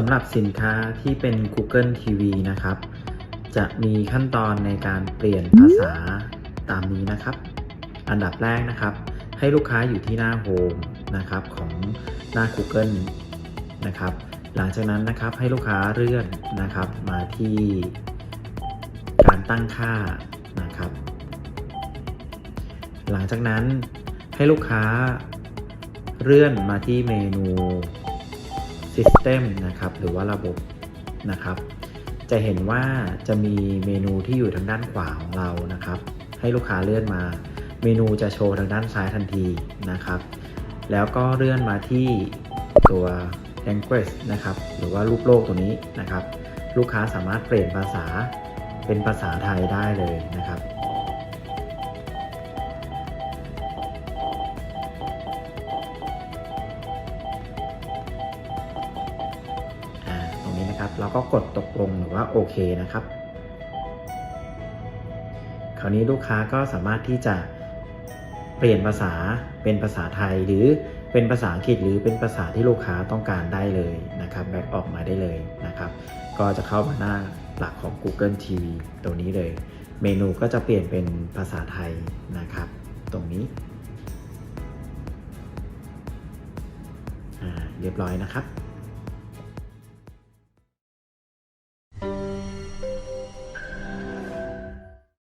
สำหรับสินค้าที่เป็น Google TV นะครับ จะมีขั้นตอนในการเปลี่ยนภาษาตามนี้นะครับ อันดับแรกนะครับ ให้ลูกค้าอยู่ที่หน้าโฮมนะครับของหน้า Google นะครับ หลังจากนั้นนะครับให้ลูกค้าเลื่อนนะครับมาที่การตั้งค่านะครับ หลังจากนั้นให้ลูกค้าเลื่อนมาที่เมนู System นะครับหรือว่าระบบนะครับ จะเห็นว่าจะมีเมนูที่อยู่ทางด้านขวาของเรานะครับ ให้ลูกค้าเลื่อนมา เมนูจะโชว์ทางด้านซ้ายทันทีนะครับ แล้วก็เลื่อนมาที่ตัว language นะครับหรือว่ารูปโลกตัวนี้นะครับ ลูกค้าสามารถเปลี่ยนภาษาเป็นภาษาไทยได้เลยนะครับ เราก็กดตกลงหรือว่าโอเคนะครับ คราวนี้ลูกค้าก็สามารถที่จะเปลี่ยนภาษาเป็นภาษาไทยหรือเป็นภาษาอังกฤษหรือเป็นภาษาที่ลูกค้าต้องการได้เลยนะครับแบ็กออกมาได้เลยนะครับ ก็จะเข้ามาหน้าหลักของ Google TV ตัวนี้เลย เมนูก็จะเปลี่ยนเป็นภาษาไทยนะครับ ตรงนี้อ่าเรียบร้อยนะครับ